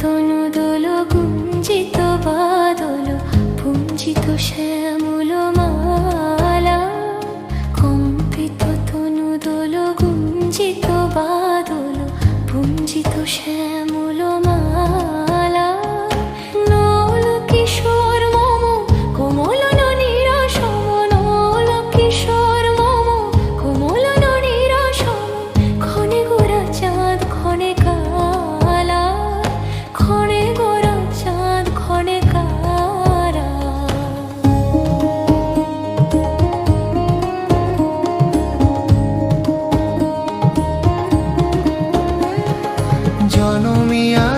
তনু দোল গুঞ্জিত বাদল পুঞ্জিত শ্যামল মালা। কম্পিত তনু দোল গুঞ্জিত বাদল পুঞ্জিত শ্যামল me mía.